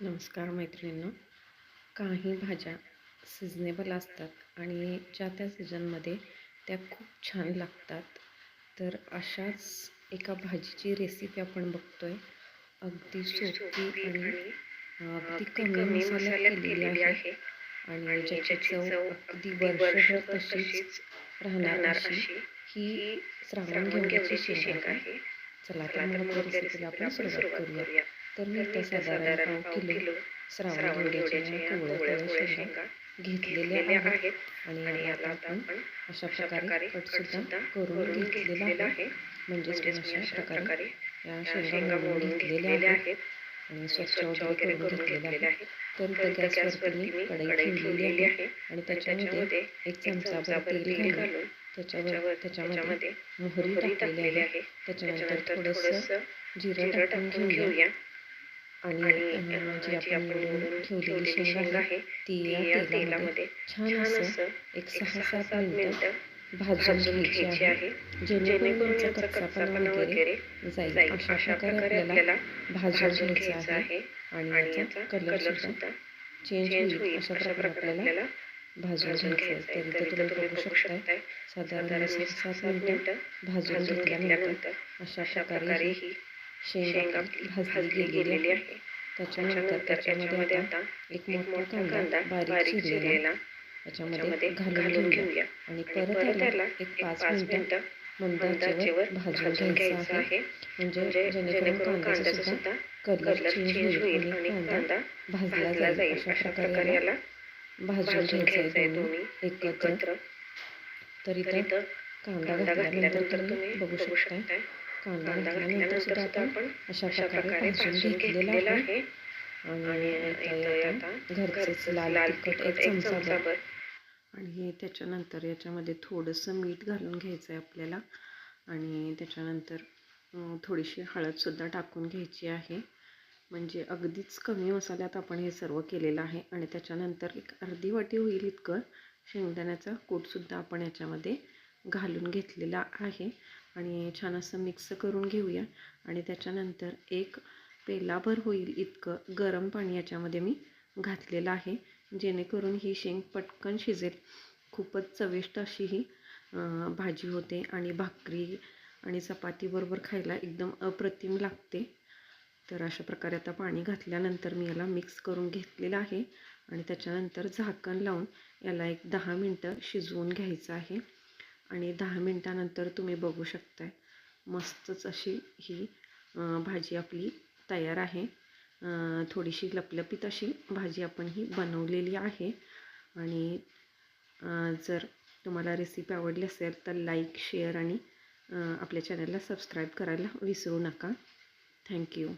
नमस्कार मैत्रिणींनो. काही भाज्या सिजनेबल असतात आणि ज्या त्या सीझनमध्ये त्या खूप छान लागतात. तर अशाच एका भाजीची रेसिपी आपण बघतोय. अगदी सोपी आणि अगदी कमी मसाल्यात केलेली आहे. आणि ज्याची चव अगदी वर्षभर तशीच राहणार अशी. ही श्रावण घेवड्याची शेंग आहे. चला तर मग रेसिपीला आपण सुरुवात करूया. तर मी इथे साधारण पाव किलो श्रावण घेवड्याच्या कोवळ्या शेंगा घेतलेल्या आहेत. आणि याला आता आपण अशा प्रकारे कट सुद्धा करून घेतलेला आहे. म्हणजेच मी अशा प्रकारे या शेंगा मोडून घेतलेल्या आहेत. आणि स्वच्छ वगैरे करून घेतलेल्या आहेत तर इथं गॅसवरती मी कढई ठेवलेली आहे. आणि त्याच्यामध्ये एक चमचा तेल घालून त्याच्यावर त्याच्यामध्ये मोहरी टाकलेली आहे. त्याच्यानंतर थोडंसं जिरं टाकून घेऊया. आणि जी आपण निवडून ठेवलेली शेंग आहे ती या तेलामध्ये छान असं एक सहा सात मिनिटं भाजून घ्यायची आहे. जेणेकरून याचा कच्चापणा वगैरे जाईल. अशा प्रकारे आपल्याला भाजून घ्यायचं आहे. आणि याचा कलर सुद्धा चेंज होईल. अशा प्रकारे आपल्याला भाजून घ्यायचं आहे. तर इथे तुम्ही बघू शकताय. साधारण सात मिनिटं भाजून घेतल्यानंतर अशा प्रकारे ही शेंग भाजली गेलेली आहे त्याच्यानंतर त्याच्यामध्ये आता एक मोठा कांदा बारीक चिरलेला त्याच्यामध्ये घालून घेऊया. आणि परत त्याला एक पाच मिनिटं मंदाचेवर भाजून घ्यायचं आहे. म्हणजे जेणेकरून कांद्याचा सुद्धा कलर चेंज होईल आणि कांदा भाजला जाईल. अशा प्रकारे याला भाजून घ्यायचं आहे दोन्ही एकत्र. तर इथं कांदा घातल्यानंतर तुम्ही बघू शकताय. कांदा घातल्यानंतर सुद्धा आपण अशा प्रकारे भाजून घेतलेला आहे. आणि आता घरचेच लाल तिखट एक चमचाभर आणि त्याच्यानंतर याच्यामध्ये थोडंसं मीठ घालून घ्यायचं आहे आपल्याला. आणि त्याच्यानंतर थोडीशी हळदसुद्धा टाकून घ्यायची आहे. म्हणजे अगदीच कमी मसाल्यात आपण हे सर्व केलेलं आहे. आणि त्याच्यानंतर एक अर्धी वाटी होईल इतकं. शेंगदाण्याचा कूटसुद्धा आपण याच्यामध्ये घालून घेतलेला आहे. आणि छान असं मिक्स करून घेऊया. आणि त्याच्यानंतर एक पेलाभर होईल इतकं गरम पाणी याच्यामध्ये मी घातलेलं आहे. जेणेकरून ही शेंग पटकन शिजेल. खूपच चविष्ट अशी ही भाजी होते आणि भाकरी आणि चपातीबरोबर खायला एकदम अप्रतिम लागते. तर अशा प्रकारे आता पाणी घातल्यानंतर मी याला मिक्स करून घेतलेलं आहे. आणि त्याच्यानंतर झाकण लावून याला एक दहा मिनटं शिजवून घ्यायचं आहे. आणि दहा मिनटानंतर तुम्ही बघू शकताय. मस्तच अशी ही भाजी आपली तयार आहे. थोडीशी लपलपीत अशी भाजी आपण ही बनवलेली आहे. आणि जर तुम्हाला रेसिपी आवडली असेल तर लाईक शेअर आणि आपल्या चॅनलला सबस्क्राईब करायला विसरू नका. थँक्यू